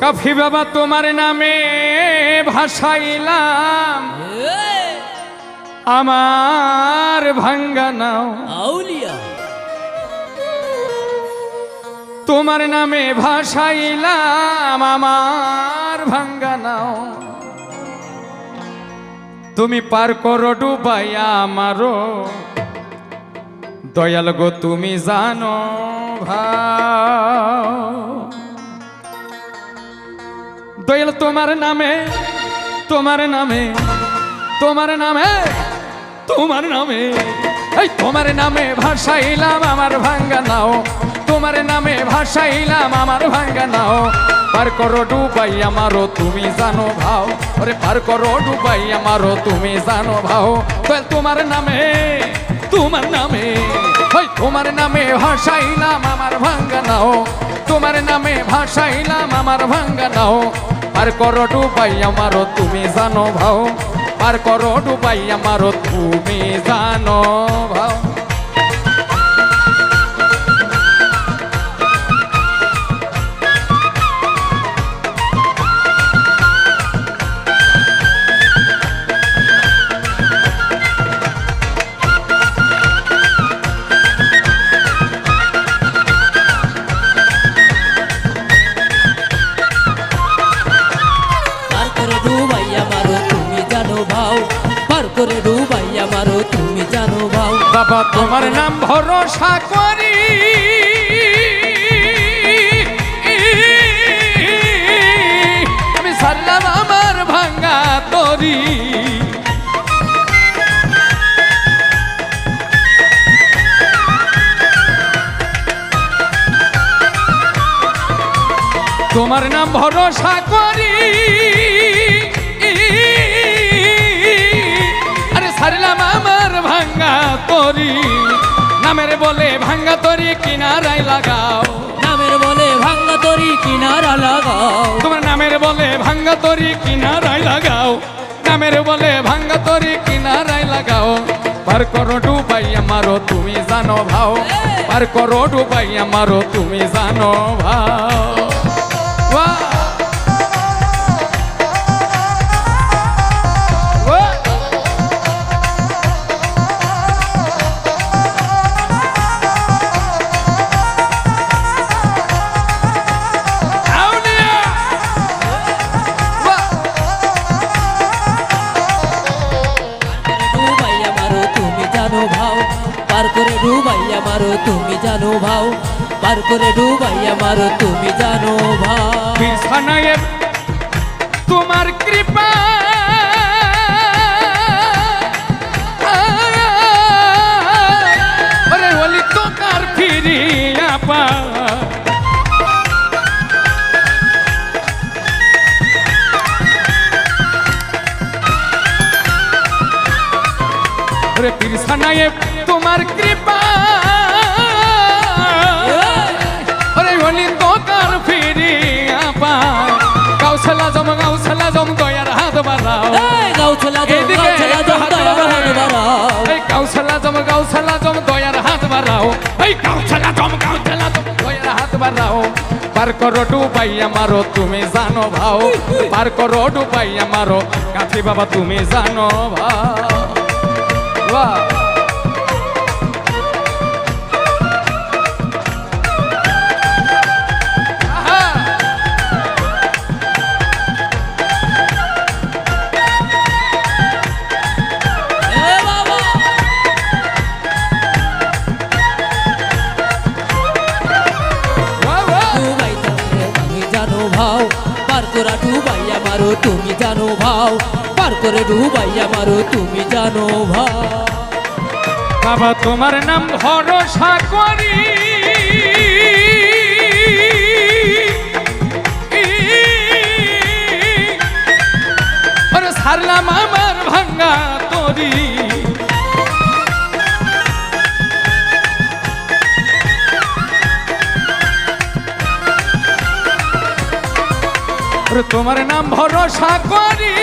কাফি বাবা তোমার নামে ভাসাইলাম। আমার ভাঙ্গা নাও। আউলিয়া। তোমার নামে ভাসাইলাম আমার ভাঙ্গা নাও। তুমি পার করো ডুবাইয়া আমারও দয়াল গো তুমি জানো ভাও। দয়াল তোমার নামে তোমার নামে তোমার নামে তোমার নামে। এই তোমার নামে ভাষা ভাসাইলাম, আমার ভাঙ্গা নাও। তোমার নামে ভাষা ভাসাইলাম, আমার ভাঙ্গা নাও। পার করো ডুবাই আমারও তুমি জানো ভাও। ওরে পার করো ডুবাই আমারও তুমি জানো ভাও। তোমার নামে তোমার নামে। ওই তোমার নামে ভাষা ভাসাইলাম, আমার ভাঙ্গা নাও। তোমার নামে ভাষা ভাসাইলাম, আমার ভাঙ্গা নাও। পার করো ডুবাই আমারও তুমি জানো ভাও। পার করো ডুবাই আমারও তুমি জানো ভাও। তুমি জানো ভাও বাবা, তোমার নাম ভরসা করি। আমি সারলাম আমার ভাঙ্গা তরি। তোমার নাম ভরসা করি। নামের বলে ভাঙ্গা তরি কিনারায় লাগাও। নামের বলে ভাঙ্গা তরি কিনারা লাগাও। তোমার নামের বলে ভাঙ্গা তরি কিনারায় লাগাও। নামের বলে ভাঙ্গা তরি কিনারায় লাগাও। পার করো ডুবাই আমারও তুমি জানো ভাও। পার করো ডুবাই আমারও তুমি জানো ভাও। মারো, তুমি জানো ভাও পার করে ডুবাইয়া মারো, তুমি জানো ভাও। তোমার কৃপা। তোমার কৃপা। বাড়াও পার করো ডুবাই আমারও, তুমি জানো ভাও। পার করো ডুবাই আমারও কাঠি বাবা, তুমি জানো ভাও। তুমি জানো ভাও, পার করে ডুবাইয়া মারো তুমি জানো ভাও। বাবা, তোমার নাম ভরসা করি। সারলাম আমার ভাঙ্গা তরি। ওরে তোমার নাম ভরসা করি।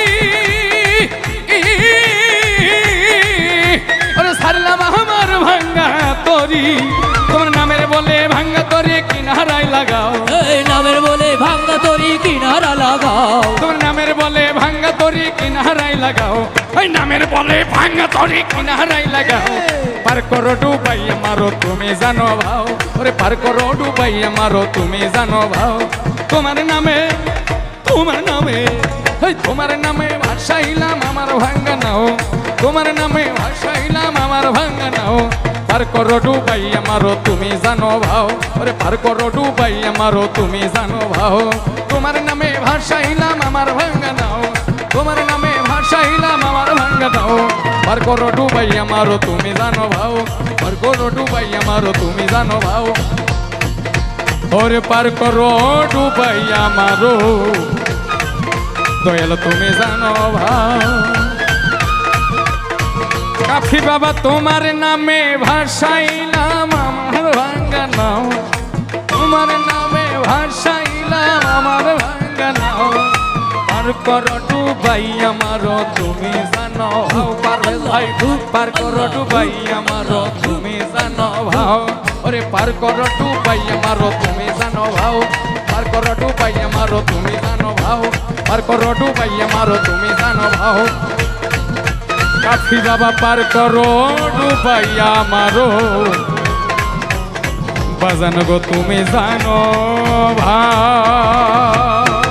ওরে সারলাম আমার ভাঙ্গা তরি। তোমার নামের বলে ভাঙ্গা তরি কিনারায় লাগাও। এই নামের বলে ভাঙ্গা তরি কিনা কিনারাই লাগাও। ওই নামের বলে ভাঙ্গা তরি কিনারাই লাগাও। পার করো ডুবাইয়া মারো তুমি জানো ভাও। ওরে পার করো ডুবাইয়া মারো তুমি জানো ভাও। তোমার নামে তোমার নামে, এই তোমার নামে ভাসাইলাম আমার ভাঙ্গা নাও। তোমার নামে ভাসাইলাম আমার ভাঙ্গা নাও। পার করো ডুবাইয়া মারো তুমি জানো ভাও। ওরে পার করো ডুবাইয়া মারো তুমি জানো ভাও। তোমার নামে ভাসাইলাম আমার ভাঙ্গা নাও। তোমার নামে ভাসাইলাম আমার ভাঙ্গা নাও। পার করো ডুবাইয়া মারো তুমি জানো ভাও। পার করো ডুবাইয়া মারো তুমি জানো ভাও। ওরে পার করো ডুবাইয়া মারো দয়াল, তুমি জানো কাফি বাবা, তোমার নামে ভাসাইলাম, আমার ভাঙ্গা নাও। তোমার নামে ভাসাইলাম, আমার ভাঙ্গা নাও। পার কর ডুবাই আমার, তুমি জানো ভাই। পার কর ডুবাই আমার, তুমি জানো ভাও ওরে, পার কর ডুবাই আমার, তুমি জানো ভাও পার কর ডুবাই আমার, তুমি কর ডুবাইয়া মারো, তুমি জানো ভাও। কাফি বাবা পার করো, ডুবাইয়া মারো। বাজানো গো, তুমি জানো ভাই